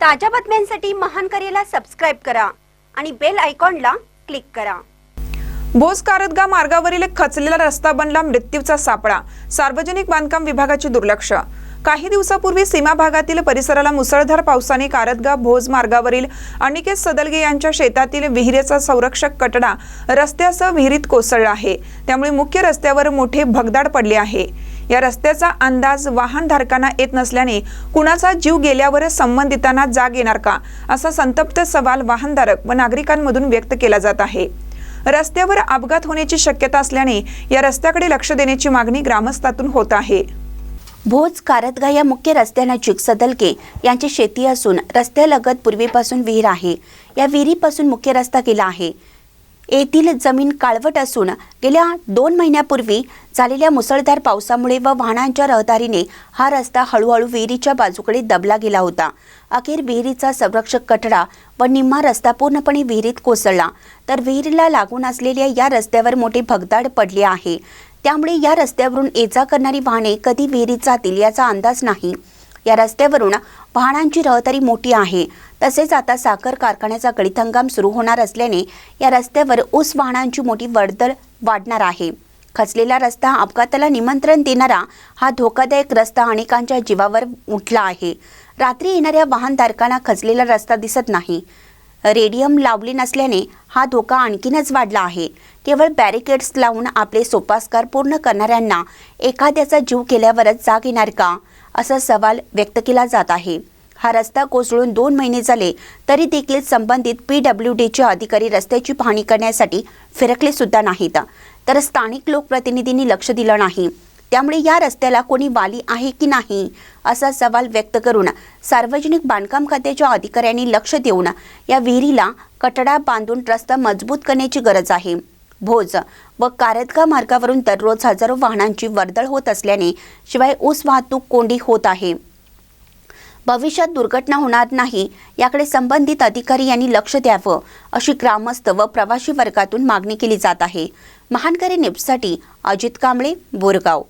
ताज्या बातम्यांसाठी महान करेला सबस्क्राईब करा आणि बेल आयकॉनला क्लिक करा. भोस कारदगा मार्गावरील एक खचलेला रस्ता बनला मृत्यूचा सापळा. सार्वजनिक बांधकाम विभागाचे दुर्लक्ष. काही दिवसापूर्वी सीमा भागातील परिसराला मुसळधार पावसाने कारदगा भोज मार्गावरील अनिकेत सदलगे यांच्या शेतातील विहिरेचा संरक्षक कटडा रस्त्यासह विहिरीत कोसळला आहे. त्यामुळे मुख्य रस्त्यावर मोठे भगदाड पडले आहे. या रस्त्याचा अंदाज वाहनधारकांना येत नसल्याने कुणाचा जीव गेल्यावर संबंधितांना जाग येणार का? असा संतप्त सवाल वाहनधारक व नागरिकांमधून व्यक्त केला जात आहे. रस्त्यावर अपघात होण्याची शक्यता असल्याने या रस्त्याकडे लक्ष देण्याची मागणी ग्रामस्थातून होत आहे. भोज कारतगा या मुख्य रस्त्यानजीक सदलके यांची शेती असून रस्त्यालगत पूर्वीपासून विहीर आहे. या विहिरीपासून मुख्य रस्ता गेला आहे. येथील जमीन काळवट असून गेल्या दोन महिन्यापूर्वी झालेल्या मुसळधार पावसामुळे व वाहनांच्या रहदारीने हा रस्ता हळूहळू विहिरीच्या बाजूकडे दबला गेला होता. अखेर विहिरीचा संरक्षक कठडा व निम्मा रस्ता पूर्णपणे विहिरीत कोसळला. तर विहिरीला लागून असलेल्या या रस्त्यावर मोठे भगदाड पडले आहे. त्यामुळे या रस्त्यावरून ये जा करणारी वाहने कधी विहिरीत जातील याचा अंदाज नाही. या रस्त्यावरून वाहनांची रहदारी मोठी आहे. तसेच आता साखर कारखान्याचा गळीत हंगाम सुरू होणार असल्याने या रस्त्यावर ऊस वाहनांची मोठी वर्दळ वाढणार आहे. खचलेला रस्ता अपघाताला निमंत्रण देणारा हा धोकादायक रस्ता अनेकांच्या जीवावर उठला आहे. रात्री येणाऱ्या वाहनधारकांना खचलेला रस्ता दिसत नाही. रेडियम लावले नसल्याने हा धोका आणखीनच वाढला आहे. केवळ बॅरिकेड्स लावून आपले सोपास्कार पूर्ण करणाऱ्यांना एखाद्याचा जीव केल्यावरच जाग येणार का? असा सवाल व्यक्त केला जात आहे. हा रस्ता कोसळून दोन महिने झाले तरी देखील संबंधित पी डब्ल्यू डीचे अधिकारी रस्त्याची पाहणी करण्यासाठी फिरकले सुद्धा नाहीत. तर स्थानिक लोकप्रतिनिधींनी लक्ष दिलं नाही. त्यामुळे या रस्त्याला कोणी वाली आहे की नाही असा सवाल व्यक्त करून सार्वजनिक बांधकाम खात्याच्या अधिकाऱ्यांनी लक्ष देऊन या विहिरीला कटडा बांधून रस्ता मजबूत करण्याची गरज आहे. भोज व कारदगा मार्गावरून दररोज हजारो वाहनांची वर्दळ होत असल्याने शिवाय ऊस वाहतूक कोंडी होत आहे. भविष्यात दुर्घटना होणार नाही याकडे संबंधित अधिकारी यांनी लक्ष द्यावं अशी ग्रामस्थ व प्रवासी वर्गातून मागणी केली जात आहे. महानकरी न्यूजसाठी अजित कांबळे बोरगाव.